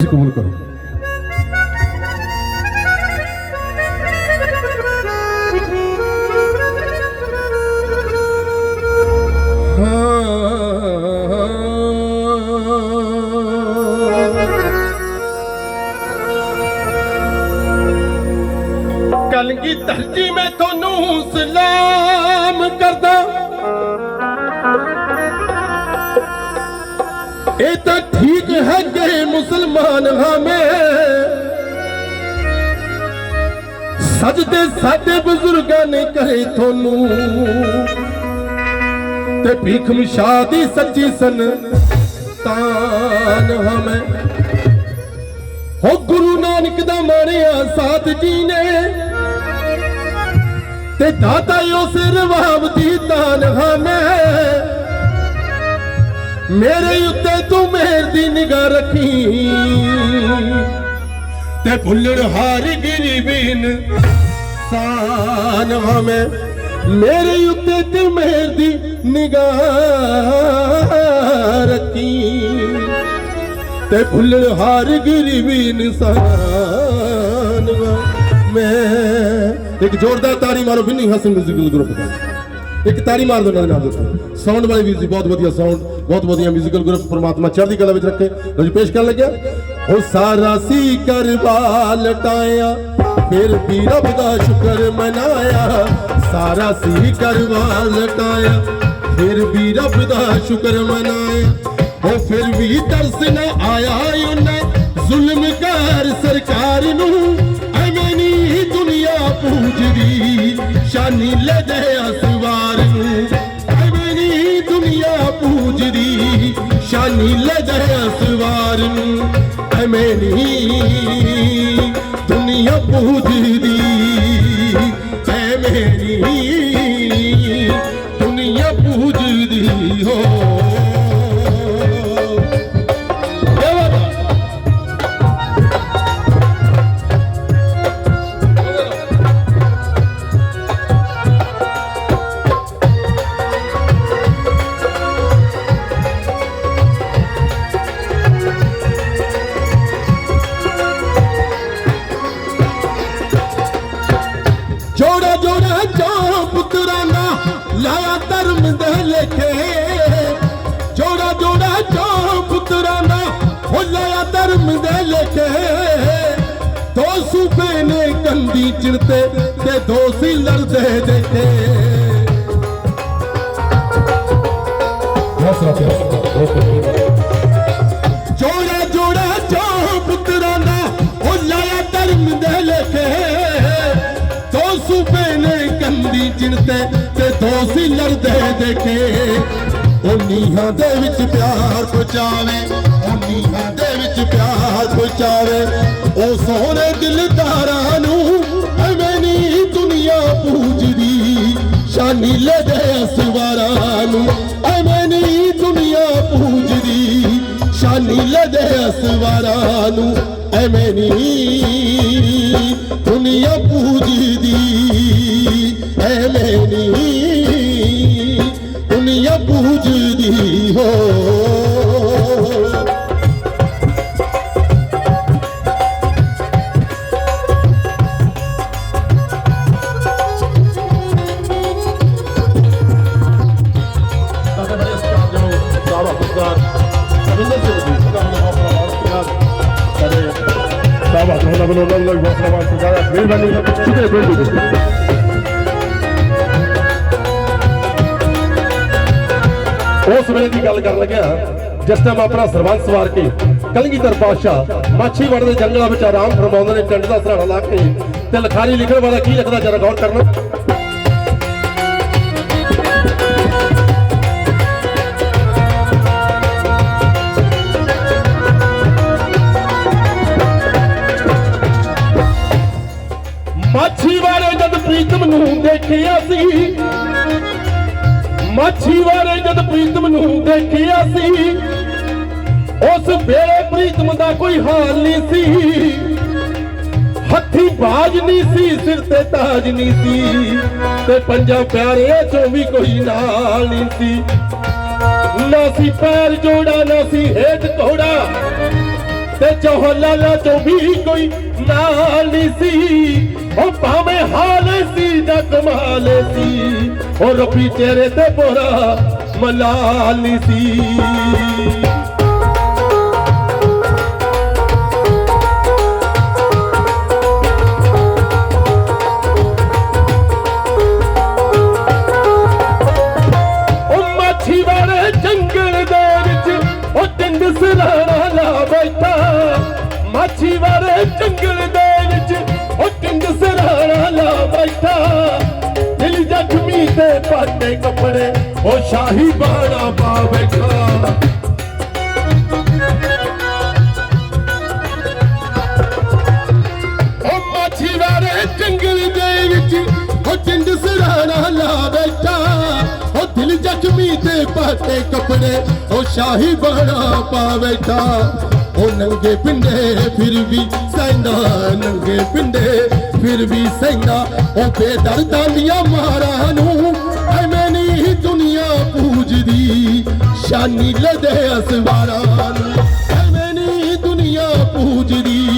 ਤੁਸੀਂ ਕਬੂਲ ਕਰੋ। ਕਲਗੀ ਧਰਜੀ ਮੈਂ ਤੁਹਾਨੂੰ ਸਲਾਮ ਕਰਦਾ। ਇਹ ਤਾਂ ਠੀਕ ਹੈ ਕਿ ਮੁਸਲਮਾਨ ਹਾਂ ਮੈਂ ਸਜਦੇ ਸਾਡੇ ਬਜ਼ੁਰਗਾਂ ਨੇ ਕਰੇ ਤੁਹਾਨੂੰ। ਤੇ ਭੀਖ ਮਸ਼ਾ ਦੀ ਸੱਚੀ ਸਨ ਤਾਨ ਹਾਂ ਮੈਂ ਹੋ ਗੁਰੂ ਨਾਨਕ ਦਾ ਮਾਣਿਆ ਸਾਧ ਜੀ ਨੇ। ਤੇ ਦਾਤਾ ਉਸ ਰਵਾਬ ਦੀ ਤਾਨ ਹਾਂ ਮੈਂ ਮੇਰੇ ਉੱਤੇ ਤੂੰ ਮਿਹਰ ਦੀ ਨਿਗਾਹ ਰੱਖੀ। ਤੇ ਭੁੱਲਣ ਹਾਰ ਗਰੀਬੀਨ ਸਾਨ ਹਾਂ ਮੇਰੇ ਉੱਤੇ ਤੇ ਮਿਹਰ ਦੀ ਨਿਗਾਹ ਰੱਖੀ। ਤੇ ਭੁੱਲਣ ਹਾਰ ਗਰੀਬੀ ਇਨਸਾਨ ਮੈਂ ਇੱਕ ਜ਼ੋਰਦਾਰ ਤਾੜੀ ਮਾਰੋ ਬਿੰਨੀ ਹਸਨ ਮਿਊਜ਼ੀਕਲ ਗਰੁੱਪ ਦਾ ਇੱਕ ਤਾਰੀ ਮਾਰ ਦੋ ਨਾਲ ਦੋਸਤੋ ਸਾਊਂਡ ਵਾਲੇ ਵੀਰ ਜੀ, ਬਹੁਤ ਵਧੀਆ ਸਾਊਂਡ ਬਹੁਤ ਵਧੀਆ ਮਿਊਜ਼ੀਕਲ ਗਰੁੱਪ ਪ੍ਰਮਾਤਮਾ ਚੜ੍ਹਦੀ ਕਲਾ ਵਿੱਚ ਰੱਖੇ। ਲਓ ਜੀ, ਪੇਸ਼ ਕਰਨ ਲੱਗਿਆ। ਉਹ ਸਾਰਾ ਸੀ ਕਰਵਾ ਲਟਾਇਆ ਫਿਰ ਵੀ ਰੱਬ ਦਾ ਸ਼ੁਕਰ ਮਨਾਇਆ। ਸਾਰਾ ਸੀ ਕਰਵਾ ਲਟਾਇਆ ਫਿਰ ਵੀ ਰੱਬ ਦਾ ਸ਼ੁਕਰ ਮਨਾਇਆ। ਉਹ ਫਿਰ ਵੀ ਤਰਸ ਨਾ ਆਇਆ ਉਹਨੇ ਜ਼ੁਲਮ ਕਰ ਸਰਕਾਰ ਨੂੰ। ਐਵੇਂ ਨਹੀਂ ਦੁਨੀਆ ਪੂਜਦੀ, ਸ਼ਾਨੀ ਲੈ ਦੇ ਸ਼ਾਨੀ ਲੈ ਦੇ ਅਸਵਾਰ ਨੂੰ ਲੇਖੇ ਜੋੜਾ ਜੋੜਾ ਚੋ ਪੁੱਤਰਾਂ ਦਾ ਹੋ ਲਾਇਆ ਧਰਮ ਦੇ ਲੇਖੇ। ਦੋ ਸੂਬੇ ਨੇ ਕੰਦੀ ਚਿਣਤੇ ਤੇ ਦੋ ਸੀ ਲੜਦੇ ਦੇਖੇ। ਜੋੜਾ ਜੋੜਾ ਚੋ ਪੁੱਤਰਾਂ ਦਾ ਉਹ ਲਾਇਆ ਧਰਮ ਦੇ ਲੇਖੇ। ਦੋ ਸੂਬੇ ਨੇ ਕੰਦੀ ਚਿਣਤੇ ਤੇ ਸੀ ਲੜਦੇ ਦੇਖੇ। ਉਹ ਨੀਹਾਂ ਦੇ ਵਿੱਚ ਪਿਆਰ ਪਹੁੰਚਾਵੇ ਉਹ ਨੀਹਾਂ ਦੇ ਵਿੱਚ ਪਿਆਰ ਪਹੁੰਚਾਵੇ। ਉਹ ਸੋਹਣੇ ਦਿਲਦਾਰਾਂ ਨੂੰ ਐਵੇਂ ਨਹੀਂ ਦੁਨੀਆ ਪੂਜਦੀ, ਸ਼ਾਨੀ ਲੈ ਦੇ ਅਸਵਾਰਾਂ ਨੂੰ ਐਵੇਂ ਨਹੀਂ ਦੁਨੀਆ ਪੂਜਦੀ, ਸ਼ਾਨੀ ਲੈ ਦੇ ਅਸਵਾਰਾਂ ਨੂੰ ਐਵੇਂ ਨਹੀਂ ਦੁਨੀਆ ਪੂਜਦੀ, ਐਵੇਂ ਨਹੀਂ ਪੂਜਦੀ ਹੋ ਉਸ ਵੇਲੇ ਦੀ ਗੱਲ ਕਰਨ ਲੱਗਿਆ ਜਿਸ ਟਾਈਮ ਆਪਣਾ ਸਰਬੰਸ ਸਵਾਰ ਕੇ ਕਲਗੀਧਰ ਪਾਤਸ਼ਾਹ ਮਾਛੀਵਾੜੇ ਦੇ ਜੰਗਲਾਂ ਵਿੱਚ ਆਰਾਮ ਫਰਮਾਉਂਦੇ ਨੇ ਟਿੰਡ ਦਾ ਸਹਾਰਾ ਲਾ ਕੇ ਤੇ ਲਖਾਰੀ ਲਿਖਣ ਵਾਲਾ ਕੀ ਲਿਖਦਾ ਜਰਾ ਗੌਰ ਕਰਨਾ। ਮਾਛੀਵਾੜੇ ਜਦ ਪ੍ਰੀਤਮ ਨੂੰ ਦੇਖਿਆ ਸੀ, ਮਾਛੀਵਾੜੇ ਜਦ ਪ੍ਰੀਤਮ ਨੂੰ ਦੇਖਿਆ ਸੀ, ਉਸ ਵੇਲੇ ਪ੍ਰੀਤਮ ਦਾ ਕੋਈ ਹਾਲ ਨਹੀਂ ਸੀ। ਹੱਥੀ ਬਾਜ ਨਹੀਂ ਸੀ, ਸਿਰ ਤੇ ਤਾਜ ਨਹੀਂ ਸੀ ਤੇ ਪੰਜਾਂ ਪਿਆਰਿਆਂ ਚੋਂ ਵੀ ਕੋਈ ਨਾਲ ਨਹੀਂ ਸੀ। ਨਾ ਸੀ ਪੈਰ ਜੋੜਾ, ਨਾ ਸੀ ਹੇਠ ਘੋੜਾ ਤੇ ਚੋਹਲਾ ਚੋਂ ਵੀ ਕੋਈ ਨਾਲ ਨਹੀਂ ਸੀ। ਉਹ ਭਾਵੇਂ ਹਾਲ ਸੀ ਨਾ ਕਮਾਲ ਸੀ, ਉਹ ਰੱਬੀ ਤੇਰੇ ਤੇ ਬੋਰਾ ਮਲਾਲ ਨਹੀਂ ਸੀ। ਉਹ ਮਾਛੀ ਵਾਲੇ ਜੰਗਲ ਪਾਟੇ ਕੱਪੜੇ, ਉਹ ਸ਼ਾਹੀ ਬਾਣਾ ਪਾ ਬੈਠਾ ਜੰਗਲ ਦੇ ਵਿੱਚ, ਉਹ ਜਿੰਦ ਸਰਾਣਾ ਲਾ ਬੈਠਾ। ਉਹ ਦਿਲ ਜ਼ਖਮੀ ਤੇ ਪਾਟੇ ਕੱਪੜੇ, ਉਹ ਸ਼ਾਹੀ ਬਾਣਾ ਪਾ ਬੈਠਾ। ਉਹ ਨੰਗੇ ਪਿੰਡੇ ਫਿਰ ਵੀ ਸੈਂਦਾ ਨੰਗੇ ਪਿੰਡੇ ਫਿਰ ਵੀ ਸੈਂਦਾ ਉਹ ਬੇਦਰਦਾਂ ਦੀਆਂ ਮਾਰਾਂ ਨੂੰ ਪੂਜਦੀ ਸ਼ਾਨੀ ਲਦੇ ਅਸਵਾਰਾਂ ਨੂੰ। ਐਵੇਂ ਨਹੀਂ ਦੁਨੀਆ ਪੂਜਦੀ,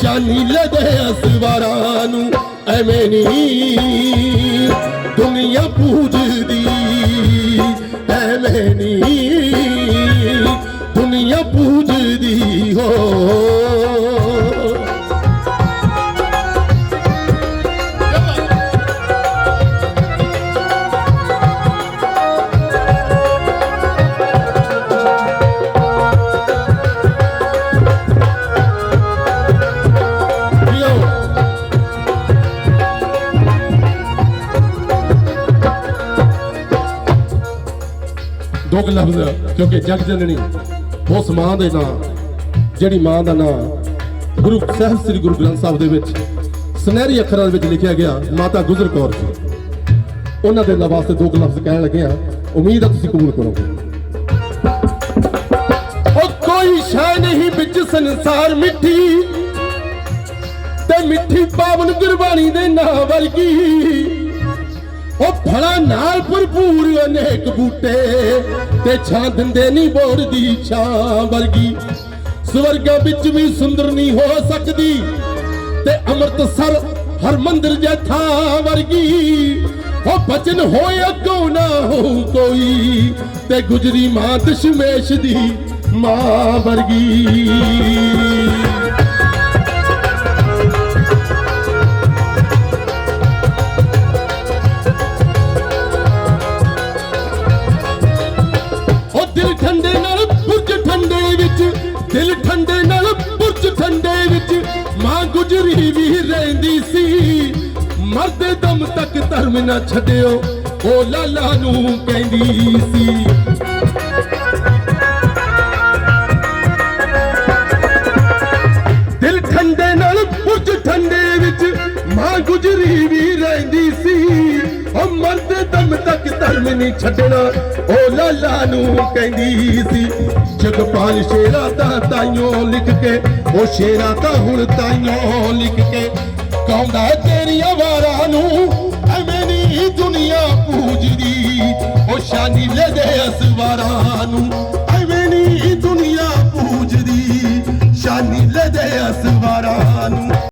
ਸ਼ਾਨੀ ਲਦੇ ਅਸਵਾਰਾਂ ਨੂੰ। ਐਵੇਂ ਨਹੀਂ ਦੁਨੀਆ ਪੂਜਦੀ, ਐਵੇਂ ਨਹੀਂ ਦੁਨੀਆ ਪੂਜਦੀ, ਹੋ। ਦੋ ਲਫ਼ਜ਼ ਕਿਉਂਕਿ ਜਗ ਜਨਨੀ ਉਸ ਮਾਂ ਦੇ ਨਾਂ, ਜਿਹੜੀ ਮਾਂ ਦਾ ਨਾਂ ਗੁਰੂ ਸਾਹਿਬ ਸ੍ਰੀ ਗੁਰੂ ਗ੍ਰੰਥ ਸਾਹਿਬ ਦੇ ਵਿੱਚ ਸੁਨਹਿਰੀ ਅੱਖਰਾਂ ਦੇ ਵਿੱਚ ਲਿਖਿਆ ਗਿਆ, ਮਾਤਾ ਗੁਜਰ ਕੌਰ ਜੀ। ਉਹਨਾਂ ਦੇ ਨਾਂ ਵਾਸਤੇ ਦੋ ਲਫ਼ਜ਼ ਕਹਿਣ ਲੱਗੇ ਆ, ਉਮੀਦ ਆ ਤੁਸੀਂ ਕਬੂਲ ਕਰੋਗੇ। ਉਹ ਕੋਈ ਸ਼ੈ ਨਹੀਂ ਵਿੱਚ ਸੰਸਾਰ ਮਿੱਠੀ, ਤੇ ਮਿੱਠੀ ਪਾਵਨ ਗੁਰਬਾਣੀ ਦੇ ਨਾਂ ਵਰਗੀ। ਉਹ ਫਲਾਂ ਨਾਲ ਭਰਪੂਰ ਅਨੇਕ ਬੂਟੇ ਤੇ ਛਾਂ ਦਿੰਦੇ ਨਹੀਂ ਬੋੜ ਦੀ ਛਾਂ ਵਰਗੀ। ਸਵਰਗਾਂ ਵਿੱਚ ਵੀ ਸੁੰਦਰ ਨਹੀਂ ਹੋ ਸਕਦੀ ਤੇ ਅੰਮ੍ਰਿਤਸਰ ਹਰਮੰਦਰ ਜਥਾ ਵਰਗੀ। ਉਹ ਬਚਨ ਹੋਏ ਅੱਗੋਂ ਨਾ ਹੋ ਕੋਈ ਤੇ ਗੁਜਰੀ ਮਾਂ ਦਸ਼ਮੇਸ਼ ਦੀ ਮਾਂ ਵਰਗੀ। ਦਿਲ ਠੰਡੇ ਨਾਲ, ਬੁਰਜ ਠੰਡੇ ਵਿੱਚ। ਮਾਂ ਗੁਜਰੀ ਵੀ ਰਹਿੰਦੀ ਸੀ। ਮਰਦੇ ਦਮ ਤੱਕ ਧਰਮ ਨਾ ਛੱਡਿਓ, ਉਹ ਲਾਲਾ ਨੂੰ ਕਹਿੰਦੀ ਸੀ। ਧਰਮ ਤੱਕ ਧਰਮ ਨਹੀਂ ਛੱਡਣਾ? ਉਹ ਲਾਲਾ ਨੂੰ ਕਹਿੰਦੀ ਸੀ, ਜਗਪਾਲ ਸ਼ੇਰਾ ਤਾਂ ਤਾਈਓ ਲਿਖ ਕੇ, ਉਹ ਸ਼ੇਰਾ ਤਾਂ ਹੁਣ ਤਾਈਓ ਲਿਖ ਕੇ ਕਹਿੰਦਾ ਤੇਰੀਆਂ ਵਾਰਾਂ ਨੂੰ। ਐਵੇਂ ਨਹੀਂ ਦੁਨੀਆ ਪੂਜਦੀ, ਉਹ ਸ਼ਾਨੀ ਲੈ ਦੇ ਅਸਵਾਰਾਂ ਨੂੰ। ਐਵੇਂ ਨਹੀਂ ਦੁਨੀਆ ਪੂਜਦੀ, ਸ਼ਾਨੀ ਲੈ ਦੇ ਅਸਵਾਰਾਂ ਨੂੰ।